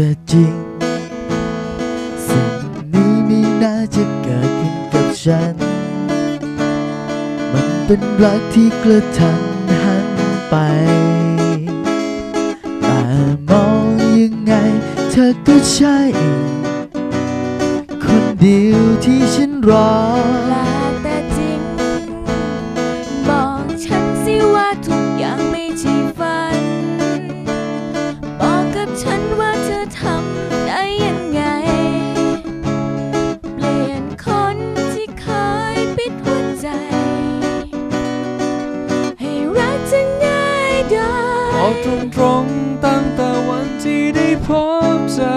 แต่จริง สิ่งนี้ไม่น่าจะเกิดขึ้นกับฉัน มันเป็นรักที่กระทันหันไป แต่มองยังไง เธอก็ใช่ คนเดียวที่ฉันรอ อทำได้ยังไง เปลี่ยนคนที่เคยปิดหัวใจ ให้รักจะง่ายได้บอกตรงตรงตั้งแต่วันที่ได้พบเธอ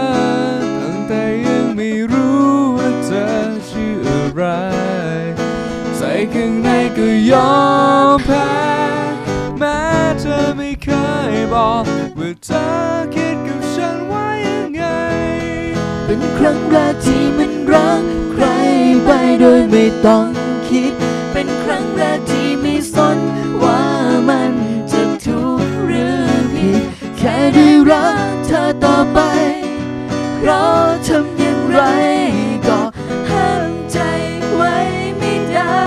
ตั้งแต่ยังไม่รู้ว่าเธอชื่ออะไร ใส่ข้างในก็ยอมแพ้ แม้เธอไม่เคยบอกว่าเธอ เป็นครั้งแรกที่มันรักใครไปโดยไม่ต้องคิด เป็นครั้งแรกที่ไม่สนว่ามันจะถูกหรือผิดแค่ได้รักเธอต่อไปเพราะทำอย่างไรก็ห้ามใจไว้ไม่ได้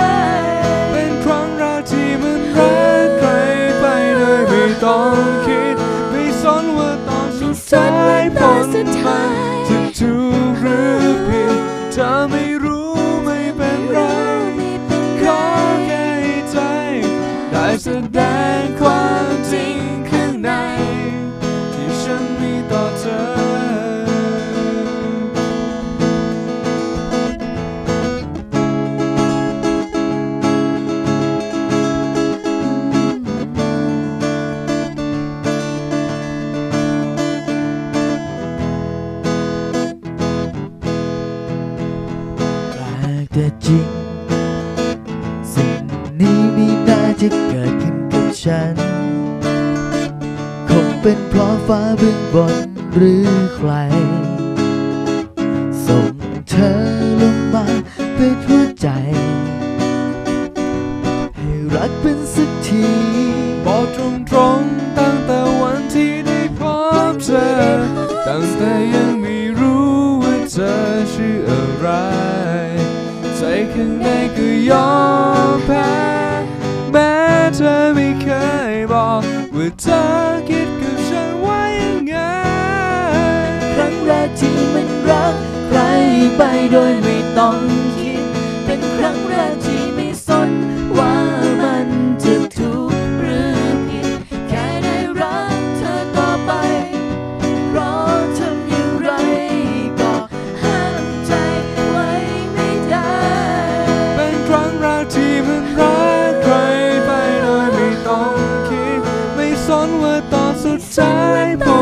เป็นครั้งแรกที่มันรักใครไปโดยไม่ต้องคิด ไม่สนว่าตอนสุดท้ายผลมัน แสดงความจริงข้างใน ที่ฉันมีต่อเธอ แปลกแต่จริง ฉัน คงเป็นเพราะฟ้าเบื้องบนหรือใคร ส่งเธอลงมาเป็นหัวใจ ให้รักเป็นสักทีบอกตรงตรงตั้งแต่วันที่ได้พบเธอ ตั้งแต่ยังไม่รู้ว่าเธอชื่ออะไร ใจข้างในก็ยอม เธอไม่เคยบอกว่าเธอคิดกับฉันว่ายังไง ครั้งแรกที่มันรัก ใครไปโดยไม่ต้องคิด เป็นครั้งแรกที่ ต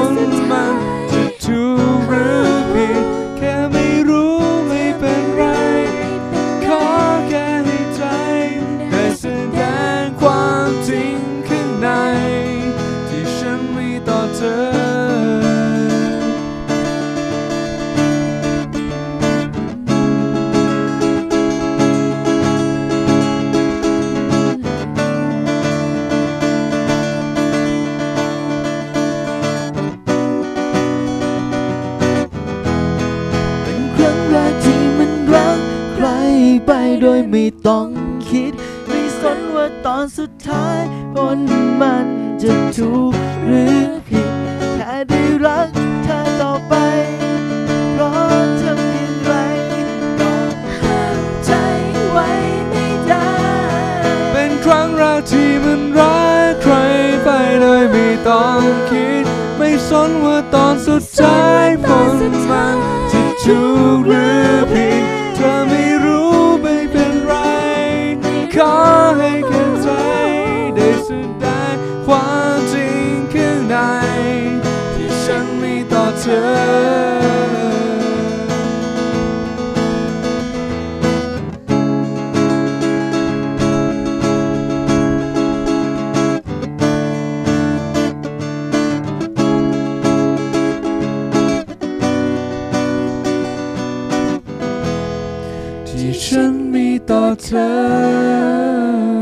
ไปโดยไม่ต้องคิด ไม่สนว่าตอนสุดท้ายผลมันจะถูกหรือผิดแค่ได้รักเธอต่อไป เพราะทำอย่างไรก็ห้ามใจไว้ไม่ได้ เป็นครั้งแรกที่มันรักใครไปโดยไม่ต้องคิด ไม่สนว่าตอนสุดท้ายผลมันจะถูก ต่อเธอ ที่ฉันมีต่อเธอ